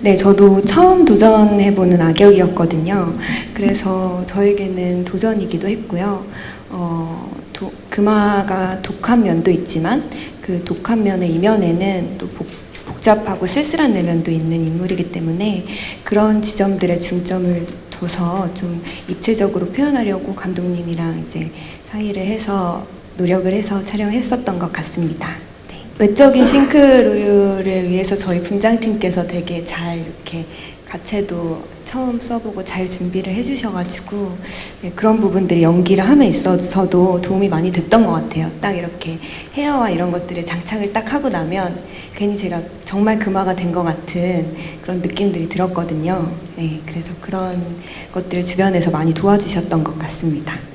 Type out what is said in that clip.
네, 저도 처음 도전해보는 악역이었거든요. 그래서 저에게는 도전이기도 했고요. 어, 도- 금화가 독한 면도 있지만 그 독한 면의 이면에는 또 복, 복잡하고 쓸쓸한 내면도 있는 인물이기 때문에 그런 지점들에 중점을 둬서 좀 입체적으로 표현하려고 감독님이랑 이제 사의를 해서 노력을 해서 촬영했었던 것 같습니다. 네. 외적인 싱크로율을 위해서 저희 분장팀께서 되게 잘 이렇게 가채도 처음 써보고 잘 준비를 해주셔가지고 네, 그런 부분들이 연기를 함에 있어서도 도움이 많이 됐던 것 같아요. 딱 이렇게 헤어와 이런 것들을 장착을 딱 하고 나면 괜히 제가 정말 금화가 된 것 같은 그런 느낌들이 들었거든요. 네, 그래서 그런 것들을 주변에서 많이 도와주셨던 것 같습니다. 네.